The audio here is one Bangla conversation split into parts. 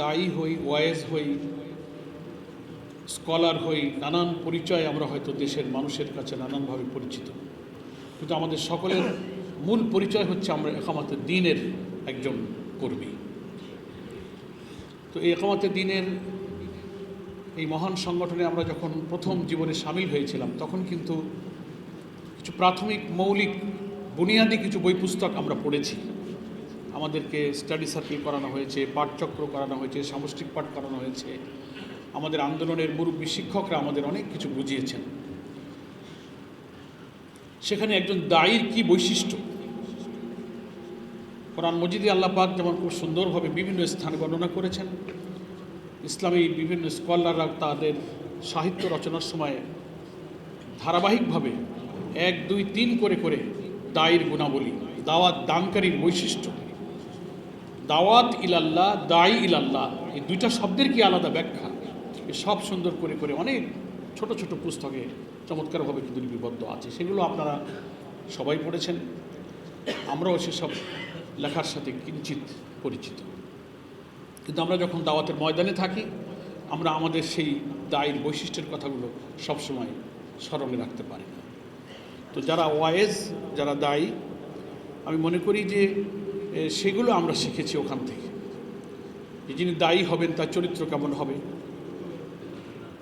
দায়ী হই ওয়েজ হই, স্কলার হই, নানান পরিচয় আমরা হয়তো দেশের মানুষের কাছে নানানভাবে পরিচিত। কিন্তু আমাদের সকলের মূল পরিচয় হচ্ছে আমরা একামাতে দিনের একজন কর্মী। তো এই একামাতে দিনের এই মহান সংগঠনে আমরা যখন প্রথম জীবনে সামিল হয়েছিলাম, তখন কিন্তু কিছু প্রাথমিক, মৌলিক, বুনিয়াদী কিছু বই পুস্তক আমরা পড়েছি। আমাদেরকে স্টাডি সার্কেল করানো হয়েছে, পাঠচক্র করানো হয়েছে, সামষ্টিক পাঠ করানো হয়েছে। আমাদের আন্দোলনের মুরব্বী শিক্ষকরা আমাদের অনেক কিছু বুঝিয়েছেন। সেখানে একজন দায়ীর কি বৈশিষ্ট্য? কোরআন মজিদি আল্লাহ পাক যেমন খুব সুন্দরভাবে বিভিন্ন স্থান বর্ণনা করেছেন। ইসলামী বিভিন্ন স্কলাররা তাদের সাহিত্য রচনার সময় ধারাবাহিকভাবে এক, দুই, তিন করে করে দায়ের গুণাবলী, দাওয়াত দানকারীর বৈশিষ্ট্য দাওয়াত ইলাল্লাহ দায়ী ইলাল্লাহ, এই দুইটা শব্দের কি আলাদা ব্যাখ্যা? সব সুন্দর করে করে অনেক ছোট ছোট পুস্তকে চমৎকারভাবে কিন্তু লিপিবদ্ধ আছে। সেগুলো আপনারা সবাই পড়েছেন। আমরাও সেসব লেখার সাথে কিঞ্চিত পরিচিত। কিন্তু আমরা যখন দাওয়াতের ময়দানে থাকি, আমরা আমাদের সেই দায়ের বৈশিষ্ট্যের কথাগুলো সবসময় স্মরণে রাখতে পারি না। তো যারা ওয়াইজ যারা দায়ী আমি মনে করি যে সেগুলো আমরা শিখেছি ওখান থেকে। যিনি দায়ী হবেন, তার চরিত্র কেমন হবে?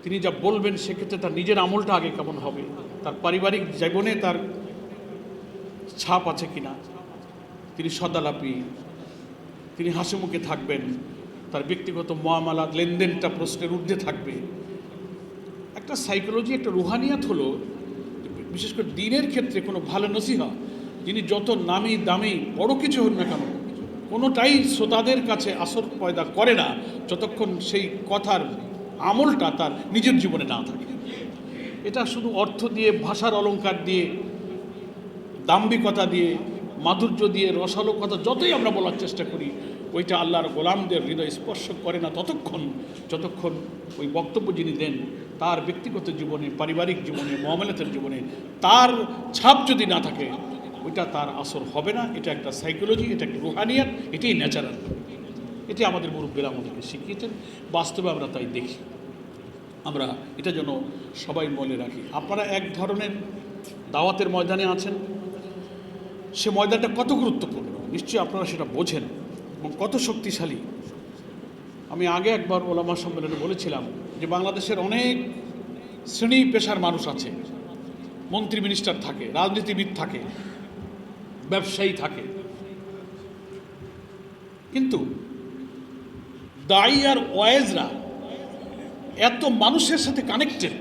তিনি যা বলবেন, সেক্ষেত্রে তার নিজের আমলটা আগে কেমন হবে? তার পারিবারিক জীবনে তার ছাপ আছে কিনা? তিনি সদালাপি, তিনি হাসি মুখে থাকবেন, তার ব্যক্তিগত মহামালা লেনদেনটা প্রশ্নের ঊর্ধ্বে থাকবে। একটা সাইকোলজি একটা রুহানিয়াত হলো, বিশেষ করে দিনের ক্ষেত্রে কোনো ভালো নসিহা যিনি যত নামি দামি বড় কিছু হন না কেন, কোনোটাই শ্রোতাদের কাছে আসর পয়দা করে না, যতক্ষণ সেই কথার আমলটা তার নিজের জীবনে না থাকে। এটা শুধু অর্থ দিয়ে, ভাষার অলংকার দিয়ে, দাম্ভিকতা দিয়ে, মাধুর্য দিয়ে রসালো কথা যতই আমরা বলার চেষ্টা করি, ওইটা আল্লাহর গোলামদের হৃদয় স্পর্শ করে না ততক্ষণ, যতক্ষণ ওই বক্তব্য যিনি দেন, তার ব্যক্তিগত জীবনে, পারিবারিক জীবনে, মহামেলাতের জীবনে, তার ছাপ যদি না থাকে ওইটা তার আসর হবে না, এটা একটা সাইকোলজি এটা একটা রুহানিয়াত, এটাই ন্যাচারাল এটি আমাদের মুরব্বীরা আমাদেরকে শিখিয়েছেন, বাস্তবে আমরা তাই দেখি। আমরা এটা যেন সবাই মনে রাখি। আপনারা এক ধরনের দাওয়াতের ময়দানে আছেন, সে ময়দানটা কত গুরুত্বপূর্ণ, নিশ্চয়ই আপনারা সেটা বোঝেন এবং কত শক্তিশালী। আমি আগে একবার ওলামা সম্মেলনে বলেছিলাম যে বাংলাদেশের অনেক শ্রেণি পেশার মানুষ আছে, মন্ত্রী মিনিস্টার থাকে, রাজনীতিবিদ থাকে ব্যবসায়ী থাকে। কিন্তু দায়ী আর ওয়েজরা এত মানুষের সাথে কানেক্টেড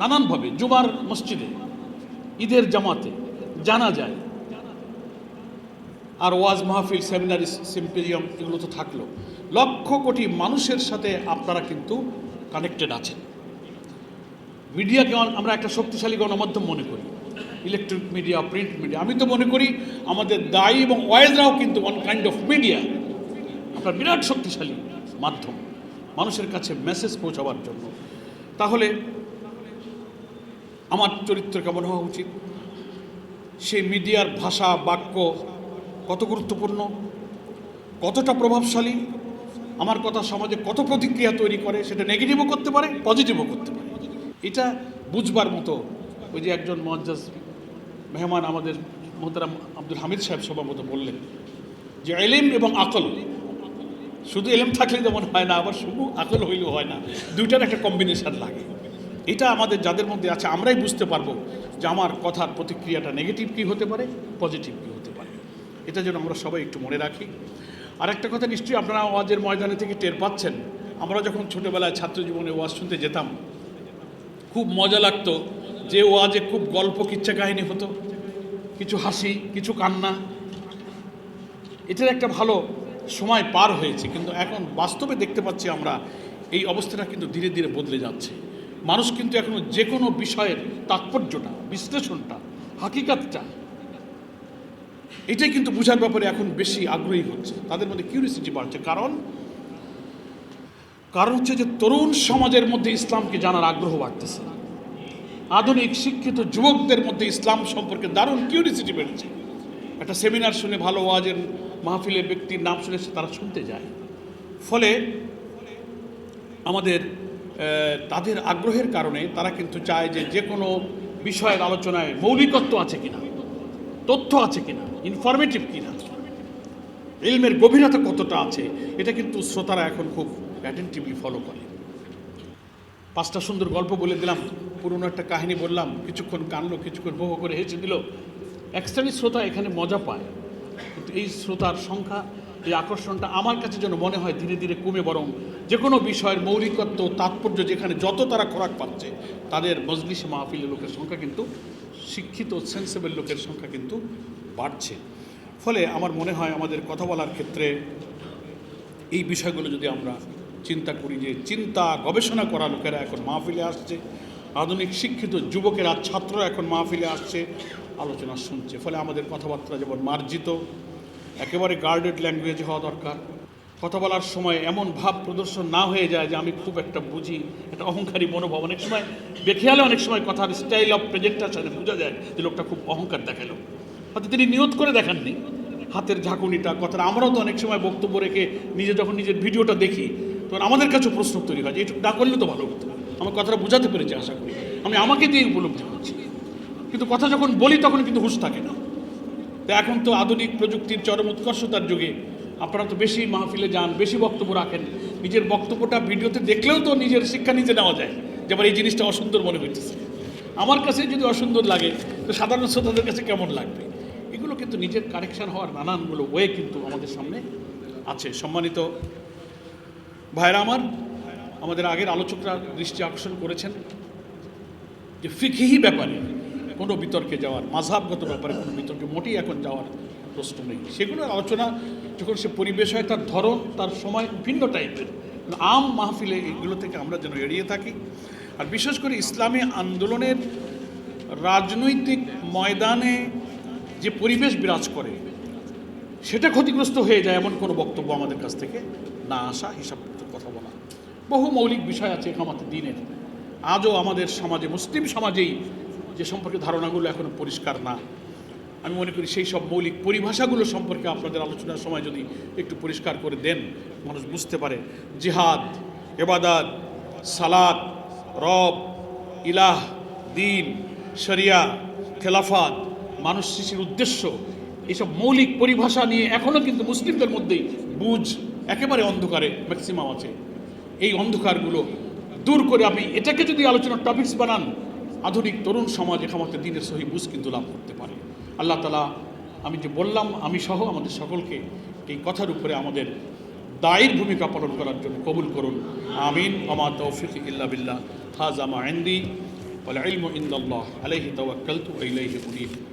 নানানভাবে, জুমার মসজিদে, ঈদের জামাতে জানা যায় আর ওয়াজ মাহফিল, সেমিনারি সিম্পেরিয়াম এগুলো তো থাকল। লক্ষ কোটি মানুষের সাথে আপনারা কিন্তু কানেক্টেড আছেন। মিডিয়াকে আমরা একটা শক্তিশালী গণমাধ্যম মনে করি। ইলেকট্রিক মিডিয়া প্রিন্ট মিডিয়া আমি তো মনে করি আমাদের দায়ী এবং ওয়েজরাও কিন্তু ওয়ান কাইন্ড অফ মিডিয়া আপনার বিরাট শক্তিশালী মাধ্যম মানুষের কাছে মেসেজ পৌঁছাবার জন্য। তাহলে আমার চরিত্র কেমন হওয়া উচিত? সেই মিডিয়ার ভাষা, বাক্য কত গুরুত্বপূর্ণ? কতটা প্রভাবশালী? আমার কথা সমাজে কত প্রতিক্রিয়া তৈরি করে? সেটা নেগেটিভও করতে পারে পজিটিভও করতে পারে। এটা বুঝবার মতো ওই যে একজন মজ্জাজ মেহমান আমাদের মোহতারাম আব্দুল হামিদ সাহেব সভাপত বললেন যে এলেম এবং আকল, শুধু এলেম থাকলে যেমন হয় না, আবার শুধু আকল হইলেও হয় না, দুইটার একটা কম্বিনেশন লাগে। এটা আমাদের যাদের মধ্যে আছে, আমরাই বুঝতে পারব যে আমার কথার প্রতিক্রিয়াটা নেগেটিভ কী হতে পারে পজিটিভ কী হতে পারে। এটা যেন আমরা সবাই একটু মনে রাখি। আর একটা কথা নিশ্চয়ই আপনারা ওয়াজের ময়দানে থেকে টের পাচ্ছেন। আমরা যখন ছোটোবেলায় ছাত্র জীবনে ওয়াজ শুনতে যেতাম, খুব মজা লাগতো যে ওয়াজে খুব গল্প কিচ্ছা কাহিনী হতো। কিছু হাসি, কিছু কান্না। এটার একটা ভালো সময় পার হয়েছে, কিন্তু এখন বাস্তবে দেখতে পাচ্ছি আমরা এই অবস্থাটা কিন্তু ধীরে ধীরে বদলে যাচ্ছে। মানুষ কিন্তু এখন যে কোনো বিষয়ের তাৎপর্যটা, বিশ্লেষণটা, হাকিকাতটা, এটাই কিন্তু বোঝার ব্যাপারে এখন বেশি আগ্রহী হচ্ছে। তাদের মধ্যে কিউরিয়াসিটি বাড়ছে। কারণ কারণ হচ্ছে যে তরুণ সমাজের মধ্যে ইসলামকে জানার আগ্রহ বাড়তেছে। আধুনিক শিক্ষিত যুবকদের মধ্যে ইসলাম সম্পর্কে দারুণ কিউরিসিটি বেড়েছে। একটা সেমিনার শুনে ভালো ওয়াজের মাহফিলের ব্যক্তির নাম শুনে তারা শুনতে যায়। ফলে আমাদের তাদের আগ্রহের কারণে তারা কিন্তু চায় যে যে কোনো বিষয়ের আলোচনায় মৌলিকত্ব আছে কিনা, তথ্য আছে কিনা ইনফরমেটিভ কিনা, ইলমের গভীরতা কতটা আছে, এটা কিন্তু শ্রোতারা এখন খুব অ্যাটেন্টিভলি ফলো করে। পাঁচটা সুন্দর গল্প বলে দিলাম, পুরনো একটা কাহিনী বললাম, কিছুক্ষণ কানলো, কিছুক্ষণ ভোগ করে হেসে দিল। এক শ্রেণির শ্রোতা এখানে মজা পায়, কিন্তু এই শ্রোতার সংখ্যা, এই আকর্ষণটা আমার কাছে যেন মনে হয় ধীরে ধীরে কমে, বরং যে কোনো বিষয়ের মৌলিকত্ব তাৎপর্য যেখানে যত তারা খোরাক পাচ্ছে, তাদের মজলিস মাহফিলের লোকের সংখ্যা কিন্তু, শিক্ষিত সেন্সেবল লোকের সংখ্যা কিন্তু বাড়ছে। ফলে আমার মনে হয় আমাদের কথা বলার ক্ষেত্রে এই বিষয়গুলো যদি আমরা চিন্তা করি যে চিন্তা গবেষণা করা লোকেরা এখন মাহফিলে আসছে। আধুনিক শিক্ষিত যুবকেরা, ছাত্ররা এখন মাহফিলে আসছে, আলোচনা শুনছে। ফলে আমাদের কথাবার্তা যেমন মার্জিত, একেবারে গার্ডেড ল্যাঙ্গুয়েজ হওয়া দরকার। কথা বলার সময় এমন ভাব প্রদর্শন না হয়ে যায় যে আমি খুব একটা বুঝি, একটা অহংকারী মনোভাব। অনেক সময় বেখেয়ালে অনেক সময় কথার স্টাইল অফ প্রেজেন্টেশনে বোঝা যায় যে লোকটা খুব অহংকার দেখাল। হয়তো তিনি নিয়ত করে দেখাননি। হাতের ঝাঁকুনিটা কথাটা আমরাও তো অনেক সময় বক্তব্য রেখে নিজে যখন নিজের ভিডিওটা দেখি তখন আমাদের কাছেও প্রশ্ন তৈরি হয় যে এটুকু না করলে তো ভালো হতো। আমার কথাটা বোঝাতে পেরেছি আশা করি। আমি আমাকে দিয়ে উপলব্ধি করছি। কিন্তু কথা যখন বলি তখন কিন্তু হুঁশ থাকে না। তো এখন তো আধুনিক প্রযুক্তির চরম উৎকর্ষতার যুগে আপনারা তো বেশি মাহফিলে যান, বেশি বক্তব্য রাখেন। নিজের বক্তব্যটা ভিডিওতে দেখলেও তো নিজের শিক্ষা নিজে নেওয়া যায় যে আমার এই জিনিসটা অসুন্দর মনে হইতেছে। আমার কাছে যদি অসুন্দর লাগে, তো সাধারণ শ্রোতাদের কাছে কেমন লাগবে? এগুলো কিন্তু নিজের কারেকশন হওয়ার নানানগুলো ওয়ে কিন্তু আমাদের সামনে আছে। সম্মানিত ভাইরা আমার, আমাদের আগের আলোচকরা দৃষ্টি আকর্ষণ করেছেন যে ফিকিহি ব্যাপারে কোনো বিতর্কে যাওয়ার, মাঝহাবগত ব্যাপারে কোনো বিতর্কে মোটেই এখন যাওয়ার প্রশ্ন নেই। সেগুলোর আলোচনা যখন সে পরিবেশ হয়, তার ধরন, তার সময় ভিন্ন টাইপের। আম মাহফিলে এগুলো থেকে আমরা যেন এড়িয়ে থাকি। আর বিশেষ করে ইসলামী আন্দোলনের রাজনৈতিক ময়দানে যে পরিবেশ বিরাজ করে সেটা ক্ষতিগ্রস্ত হয়ে যায় এমন কোনো বক্তব্য আমাদের কাছ থেকে না আসা হিসাব কথা বলা। বহু মৌলিক বিষয় আছে একামাতে দিনের। আজও আমাদের সমাজে, মুসলিম সমাজেই যে সম্পর্কে ধারণাগুলো এখনও পরিষ্কার না, আমি মনে করি সেই সব মৌলিক পরিভাষাগুলো সম্পর্কে আপনাদের আলোচনার সময় যদি একটু পরিষ্কার করে দেন, মানুষ বুঝতে পারে। জিহাদ এবাদাত সালাদ রব, ইলাহ, দিন, শরিয়া, খেলাফাত, মানুষ সৃষ্টির উদ্দেশ্য এইসব মৌলিক পরিভাষা নিয়ে এখনও কিন্তু মুসলিমদের মধ্যেই বুঝ একেবারে অন্ধকারে ম্যাক্সিমাম আছে এই অন্ধকারগুলো দূর করে আপনি এটাকে যদি আলোচনার টপিকস বানান আধুনিক তরুণ সমাজ এখামাতে দিনের সহি বুঝ কিন্তু লাভ করতে পারে আল্লাহ তালা আমি যে বললাম আমি সহ আমাদের সকলকে এই কথার উপরে আমাদের দায়ের ভূমিকা পালন করার জন্য কবুল করুন আমিন আমা তৌফিক ইল্লা বিল্লাহ হাজামা আইন্দি والعلم عند الله عليه توكلت وإليه أنيب